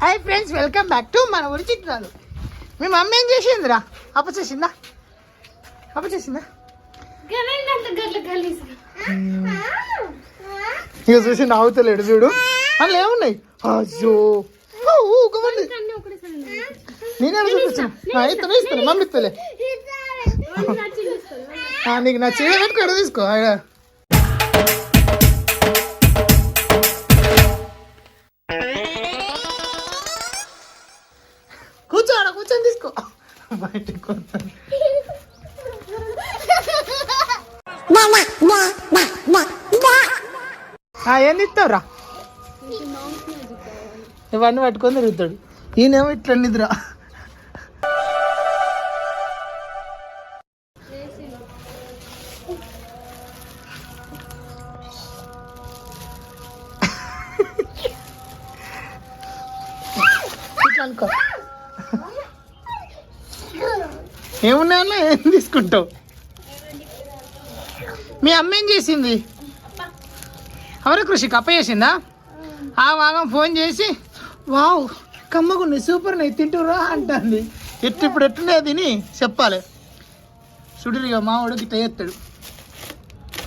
Hi friends welcome back to మన ఊరి చిత్రాలు. మీ మమ్మీ ఏం చేసిందిరా? అప్ప చేసిందా? అప్ప చేసిందా? ఇక చూసి నవ్వుతలేడు చూడు. అందులో ఏమున్నాయి? అయ్యో. ఓ, నేనే చూపించాను ఇస్తాను ఇస్తాను మమ్మీ ఇస్తలే. ఆ, నీకు నచ్చి పెట్టుకో ఇక్కడ తీసుకో ఆ, ఏంది ఇస్తావురా ఇవన్నీ పట్టుకొని తిరుగుతాడు. ఈయనేమో ఇట్లా నిద్ర. ఏమున్నాయన్నా? ఏం తీసుకుంటావు? మీ అమ్మ ఏం చేసింది? ఎవరు కృషి కప్ప చేసిందా? ఆ భాగం ఫోన్ చేసి వావ్ కమ్మగుంది సూపర్ నై తింటురా అంటుంది. ఎట్టు ఇప్పుడు ఎట్టుండే తిని చెప్పాలి. సుడిరిగా మావాడు గిట్ట చేస్తాడు.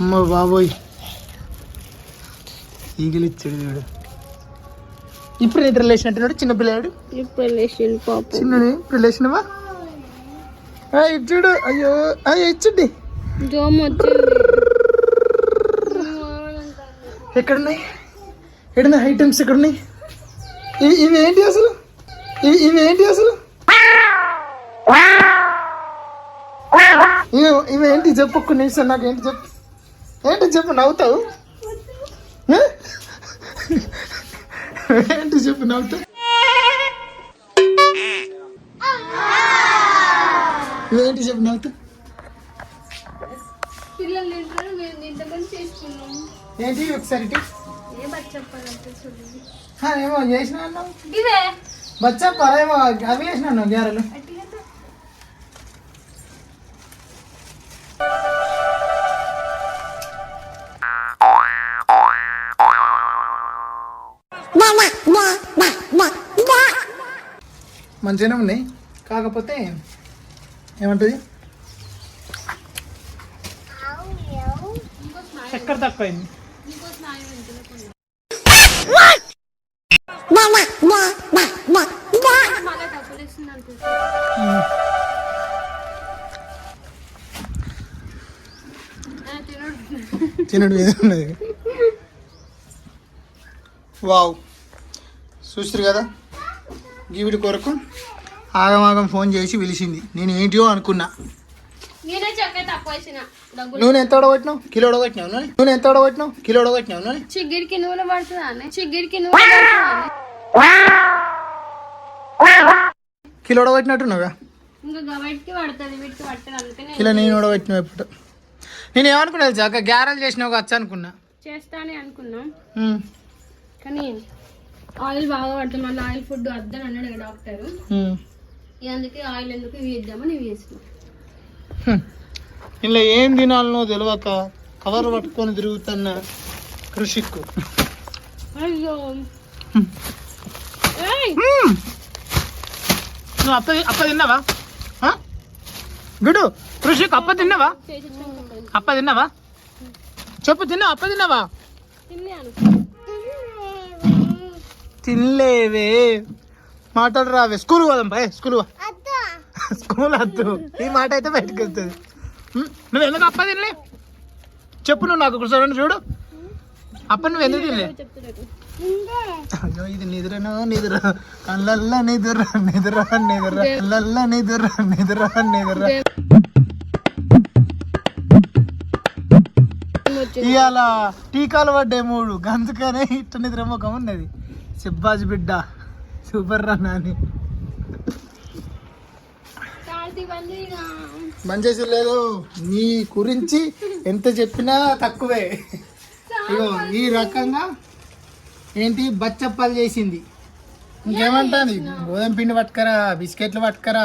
అమ్మ బాబోయ్. ఈగిలి ఇచ్చాడు వీడు. ఇప్పుడు నిద్ర లేచినట్టున్నాడు చిన్న పిల్లాడు? ఇప్పుడు లేచిండు పాప. చిన్నది ఇప్పుడు లేచినవా ఆ, ఇటు చూడు. అయ్యో ఇచ్చుండి ఎక్కడున్నాయి? ఎక్కడున్నాయి ఐటమ్స్ ఎక్కడున్నాయి? ఇవి ఇవి ఏంటి అసలు? ఇవి ఇవి ఏంటి అసలు? ఇవి ఇవి ఏంటి? చెప్పు ఒక్క నిమిషం నాకు ఏంటి చెప్పు? ఏంటి చెప్పు నవ్వుతావు? ఏంటి చెప్పు నవ్వుతావు? ఇవేంటి చెప్పు నవ్వుతావు పిల్లలు తింటారు మేము తింటామని చేసుకున్నాం. ఏంటి ఒకసారి ఏమో చేసిన ఇవే. బచ్చా పరేమో అవి చేసినాను గ్యారెలు మంచిగానే ఉన్నాయి. కాకపోతే ఏమంటుంది? చక్కెర తక్కువైంది. తినడు ఉన్నది. వావ్. చూస్తారు కదా? గీవిడి కొరకు. ఆగమాగం ఫోన్ చేసి పిలిచింది. నేను ఏంటియో అనుకున్నా. నేనే ఎంత ఉడగొట్టినావు కిలో ఉడగొట్టినావు నూనె? నూనె ఎంత ఉడగొట్టినావు కిలో ఉడగొట్టినావు నూనె? చిగ్గిరికి నూనె పడుతుందా చిగ్గిరికి నూనె? కిలో ఉడగొట్టినట్టున్నావుగా కిలో నేను ఉడగొట్టినావు ఇప్పుడు నేను ఏమనుకున్నా తెలుసా? అక్క గ్యారెల్ చేసినావు వచ్చా అనుకున్నా. చేస్తానే అనుకున్నాం. కానీ ఆయిల్ బాగా పడుతుంది. మళ్ళీ ఆయిల్ ఫుడ్ వద్దని అన్నాడు డాక్టర్. అందుకే ఆయిల్ ఎందుకు ఇవి ఇద్దామని ఇవి వేసినాం హ్మ్. ఇలా ఏం తినాలనో తెలియక కవర్ పట్టుకొని తిరుగుతున్న అయ్యో! మ్మ్. నువ్వు అప్ప అప్ప తిన్నావా? గుడు కృషిక్ అప్ప తిన్నావా. అప్ప తిన్నావా చెప్పు తిన్నావా అప్ప తిన్నావా తినలేవే మాట్లాడు రావే స్కూల్ పోదాం పై స్కూల్ స్కూల్ వద్దు. ఈ మాట అయితే బయటకు వస్తుంది మ్మ్. నువ్వు ఎందుకు అప్ప తినలే? చెప్పు నువ్వు నాకు ఒకసారి చూడు. అప్ప నువ్వు ఎందుకు తినలే? అయ్యో ఇది నిద్రనో నిద్ర. కళ్ళల్ల నిద్ర నిద్ర నిద్ర. కళ్ళల్ల నిద్ర నిద్ర నిద్ర. ఇవాళ టీకాలు పడ్డాయి మూడు. గందుకనే ఇట్ట నిద్ర ముఖం ఉన్నది. సిబ్బాజ్ బిడ్డ. సూపర్ ఇవన్నీ ఇక మంచి లేదు నీ. గురించి ఎంత చెప్పినా తక్కువే. ఇగో ఈ రకంగా ఏంటి బచ్చప్పాలు చేసింది. ఇంకేమంటాను? గోధుమ పిండి పట్టుకరా బిస్కెట్లు పట్టుకరా.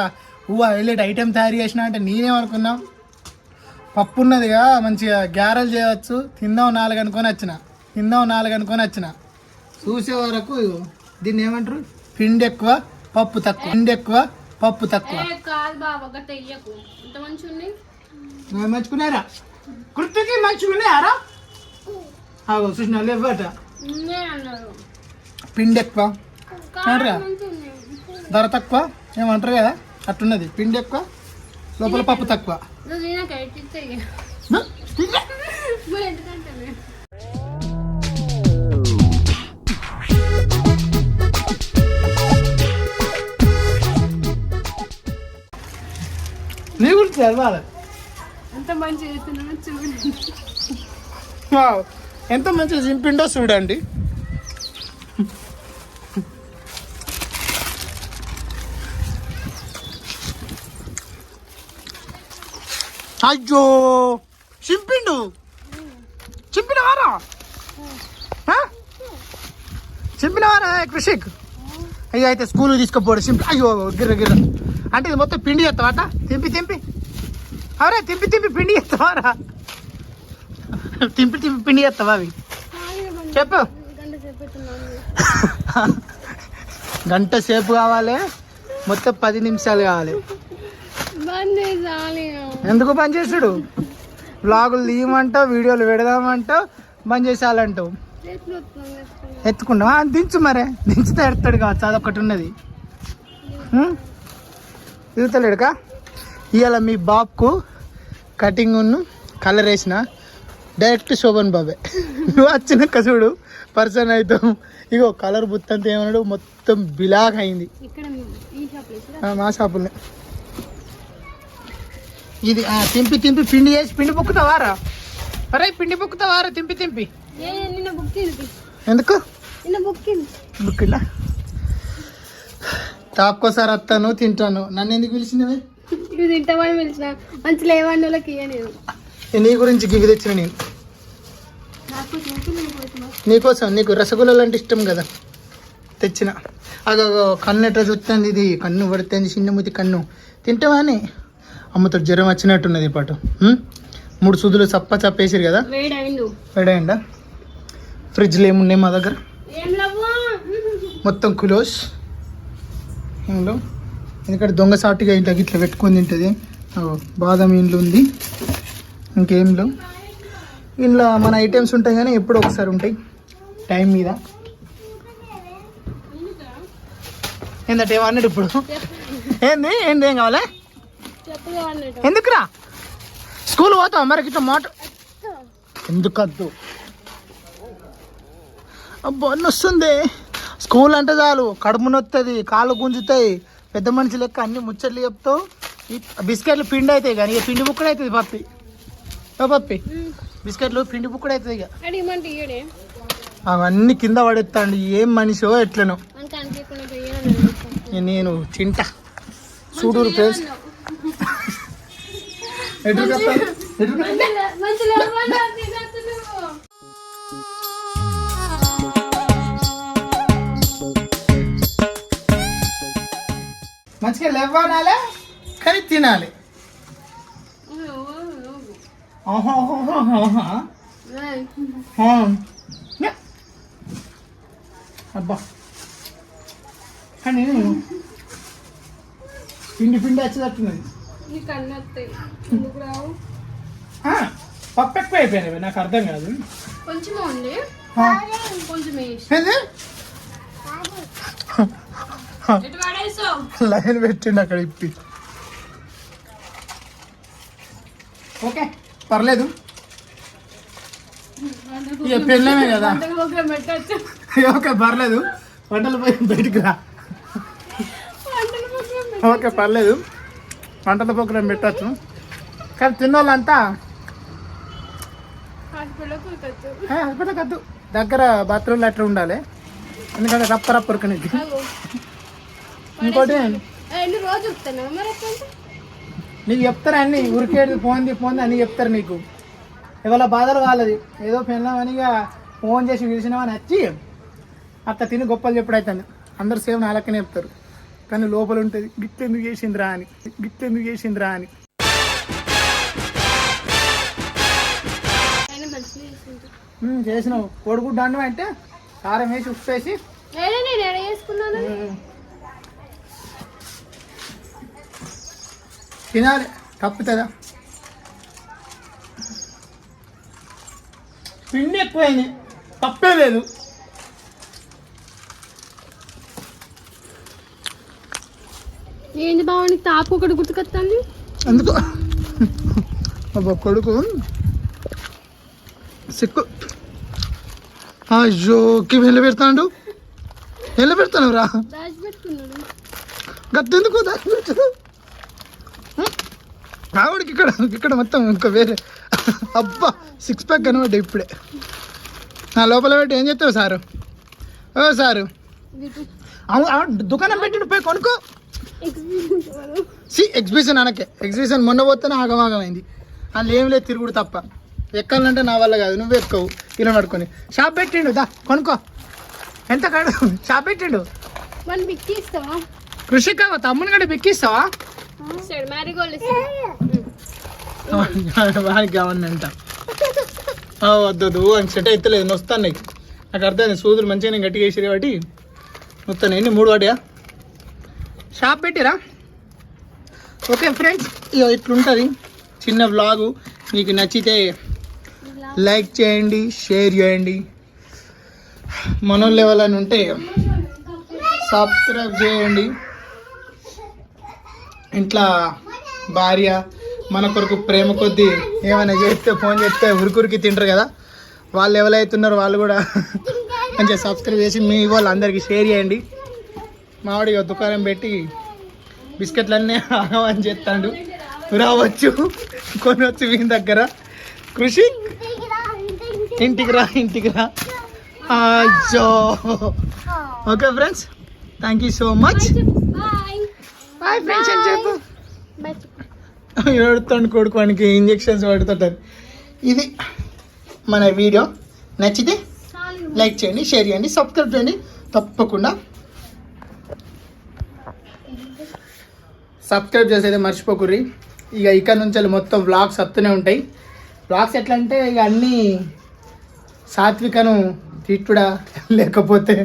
ఊ హైలైట్ ఐటెం తయారు చేసిన అంటే నేనేమనుకున్నాం? పప్పు ఉన్నదిగా మంచిగా గ్యారెలు చేయవచ్చు. తిందాం నాలుగు అనుకొని వచ్చిన. తిందాం నాలుగు అనుకొని వచ్చిన. చూసే వరకు దీన్ని ఏమంటారు? పిండి ఎక్కువ పప్పు తక్కువ. పిండి ఎక్కువ పప్పు తక్కువ. కాదు బాబా ఇంత మంచుకున్నారా? కృతికి మంచుకున్నారా? అవు చూసిన లేవట పిండి ఎక్కువ ధర తక్కువ? ఏమంటారు కదా అట్టున్నది. పిండి ఎక్కువ లోపల పప్పు తక్కువ. నీ గురించి చదవాలి ఎంత మంచి చూడండి. ఎంత మంచిగా చింపిండో చూడండి. అయ్యో చింపిండు. చింపినవారా? చింపినవారా కృషిక్? అయ్యో అయితే స్కూల్ తీసుకుపోడు చింపి అయ్యో గిర్ర గిర్ర. అంటే ఇది మొత్తం పిండి చేస్తావాట తింపి తింపి. అవరా తింపి తింపి పిండి చేస్తావారా? తింపి తింపి పిండి చేస్తావా అవి? చెప్పు. గంట సేపు కావాలి. మొత్తం పది నిమిషాలు కావాలి. ఎందుకు పని చేసుడు? బ్లాగులు తీయమంటావు వీడియోలు పెడదామంటావు బంద్ చేసేయాలంటావు. చేతులు ఎత్తుకున్నావా దించు మరే. దించితే ఎడతాడు కావచ్చు అదొకటి ఉన్నది. దిగుతలేడుకా ఇవాళ మీ బాబుకు కటింగ్ ఉన్ను కలర్ వేసిన. డైరెక్ట్ శోభన్ బాబే. నువ్వు వచ్చినాక చూడు పర్సన్ అవుతావు ఇగో కలర్ బుత్తంతా ఏమన్నాడు? మొత్తం బిలాగ్ అయింది. మా షాపుల్నే ఇది ఆ, తింపి తింపి పిండి చేసి పిండి బుక్కుతావారా అరే పిండి బుక్కుతావారా తింపి తింపి. ఎందుకు? తాపుకోసారి వస్తాను తింటాను. నన్ను ఎందుకు పిలిచినవి? ఇవి తింటామని పిలిచిన. మంచి లేవని వాళ్ళకి ఇయ్య నేను నీ గురించి గివి తెచ్చిన నేను. నీకోసం నీకు రసగుల్లలు అంటే ఇష్టం కదా? తెచ్చిన. అగో కన్ను ఎట్లా చూస్తుంది ఇది? కన్ను పడుతుంది చిన్నముతి కన్ను. తింటావా అని? అమ్మతో జ్వరం వచ్చినట్టున్నది పాటు? మూడు సుదులు చప్ప చప్పేసారు కదా? వేడి అయిండు వేడేయండా ఫ్రిడ్జ్లో ఏమున్నాయి మా దగ్గర? మొత్తం క్లోజ్ ఇండ్లు ఎందుకంటే దొంగ సాటిగా ఇంట్లో ఇట్లా పెట్టుకొని తింటుంది. బాదం ఇండ్లు ఉంది. ఇంకేం ఇంట్లో మన ఐటమ్స్ ఉంటాయి కానీ ఎప్పుడు ఒకసారి ఉంటాయి. టైం మీద. ఏంటంటే ఏమన్నాడు ఇప్పుడు? ఏంది? ఏంది? ఏం కావాలా? ఎందుకురా? స్కూల్ పోతావు మరి ఇట్లా మాట? ఎందుకు వద్దు అబ్బా వస్తుంది స్కూల్ అంటే చాలు కడుపు నొత్తది కాళ్ళు గుంజుతాయి. పెద్ద మనిషి లెక్క అన్ని ముచ్చట్లు చెప్తావు. బిస్కెట్లు పిండి అవుతాయి కానీ ఇక పిండి బుక్కడు అవుతుంది పప్పి. పప్పి బిస్కెట్లు పిండి బుక్కడు అవుతుంది ఇక. అవన్నీ కింద పడేస్తాండి ఏం మనిషో ఎట్లనో. నేను తింటా. చూడూరు ప్లేస్ ఎటు మంచిగా లేవనాలే? కానీ తినాలి. అబ్బా. కానీ పిండి పిండి వచ్చేటట్టున్నది. పప్పు ఎక్కువ అయిపోయినవి నాకు అర్థం కాదు. కొంచెం ఉంది. కొంచెం లైన్ పెట్టిండు అక్కడ ఇప్పి. ఓకే పర్లేదు. ఇక పెళ్ళమే కదా. ఓకే పర్లేదు. వంటలు పోయి బయటికి రా. ఓకే పర్లేదు. వంటల ప్రోగ్రాం పెట్టచ్చు. కానీ తిన్నోళ్ళంతా హాస్పిటల్ కూర్చోచ్చు "ఏ, హాస్పిటల్ వద్దు దగ్గర బాత్రూమ్లో అట్లా ఉండాలి. ఎందుకంటే రప్ప రప్ప ఉరకనికి. ఇంకోటి? నీకు చెప్తారు అన్ని? ఉరికేది పోంది పోంది అన్ని చెప్తారు నీకు. ఇవాళ బాధలు కాలేదు ఏదో పెళ్ళామనిగా ఫోన్ చేసి పిలిచినామని వచ్చి అక్క తిని గొప్పలు చెప్పుడైతుంది అందరు సేమ్ నా లెక్కనే చెప్తారు. కానీ లోపల ఉంటుంది గిట్లెందుకు చేసిందిరా అని. గిట్లెందుకు చేసిందిరా అని. ఆయన మంచిగా చేసుకుంటా "ఉమ్, చేసినావు. కొడుకు దండం అంటే కారం వేసి ఉప్పు వేసి నేనే నేను ఎడ చేసుకున్నాను "ఉమ్, తినాలి తప్పుతుందా? పిండి ఎక్కువైంది తప్పే లేదు. ఏంది బావని తాపు ఒకటి గుర్తుకొస్తుంది ఎందుకు? అబ్బా కొడుకు సిక్కు. అయ్యోకి వెళ్ళి పెడతాడు వెళ్ళి పెడతాను రా గద్దెందుకు దాచి ఆవిడకి ఇక్కడ ఇక్కడ మొత్తం ఇంకా వేరే. అబ్బా సిక్స్ ప్యాక్ కనబడ్డా ఇప్పుడే. నా లోపల పెట్టి ఏం చెప్తావు సారు? ఓ సారు. దుకాణం పెట్టి పోయి కొనుక్కో. C exhibition అనకే. ఎగ్జిబిషన్ మొన్న పోతేనే ఆగమాగమైంది. అందులో ఏం లేదు తిరుగుడు తప్ప. ఎక్కాలంటే నా వల్ల కాదు నువ్వు ఎక్కవు ఇలా పడుకొని షాప్ పెట్టిండు దా కొనుక్కో. ఎంత కాడు? షాప్ పెట్టిండు? కృషిక తమ్ముని గడి బిక్కిస్తావా సరే మ్యారీగోల్డ్ అంట. ఆ, వద్దు వద్దు. అని సెట్ అవుతలేదు నొస్తాను నీకు. నాకు అర్థమైంది. సూదులు మంచిగా నేను గట్టిగా వేసి కాబట్టి నొస్తాను ఎన్ని? మూడు వాటియా? షాప్ పెట్టిరా? Okay friends. ఇక ఇట్లుంటుంది. చిన్న వ్లాగు. మీకు నచ్చితే లైక్ చేయండి షేర్ చేయండి. మనోళ్ళు ఎవరైనా ఉంటే సబ్స్క్రైబ్ చేయండి. ఇంట్లో భార్య మన కొరకు ప్రేమ కొద్దీ ఏమైనా చేస్తే ఫోన్ చేస్తే ఉరికురికి తింటారు కదా. వాళ్ళు ఎవరైతున్నారో వాళ్ళు కూడా మంచిగా సబ్స్క్రైబ్ చేసి మీ వాళ్ళందరికీ షేర్ చేయండి. మామిడి దుకాణం పెట్టి బిస్కెట్లన్నీ ఆగమని చేస్తాడు. రావచ్చు కొనవచ్చు మీ దగ్గర. కృషి ఇంటికి రా ఇంటికి రా. అయ్యో. Okay friends thank you so much bye friends అని చెప్పు? బాయ్ కొడుకు కొడుకోనికి ఇంజెక్షన్స్ పెడుతుంటారు ఇది మన వీడియో. నచ్చితే లైక్ చేయండి షేర్ చేయండి సబ్స్క్రైబ్ చేయండి. తప్పకుండా సబ్స్క్రైబ్ చేసేది మర్చిపోకుర్రి. ఇక ఇక్కడ నుంచి వెళ్ళి మొత్తం వ్లాగ్స్ వస్తూనే ఉంటాయి. వ్లాగ్స్ ఎట్లా అంటే ఇక అన్నీ సాత్వికను తిట్టుడా లేకపోతే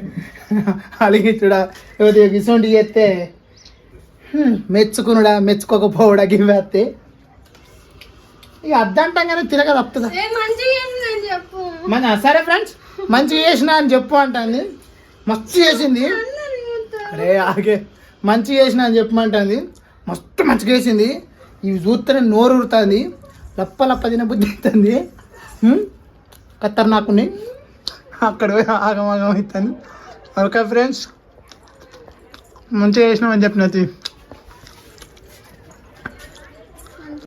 అలిగిట్టుడా లేకపోతే ఇసుంటి చేస్తే మెచ్చుకునుడా మెచ్చుకోకపోవడా గివేస్తే ఇక అద్దంటాం కానీ తిరగ తప్పుతుందా మన సరే ఫ్రెండ్స్ మంచిగా చేసిన అని చెప్పు అంటుంది. మస్తు చేసింది. అరే ఆగే మంచి చేసిన అని చెప్పమంటుంది మస్తు మంచిగా చేసింది. ఇవి చూస్తేనే నోరు ఉరుతుంది లప్ప లప్ప తిన బుద్ధి అవుతుంది ఖతర్నాకుని అక్కడ పోయి ఆగమాగం అవుతుంది. ఓకే ఫ్రెండ్స్ మంచిగా చేసినామని చెప్పినది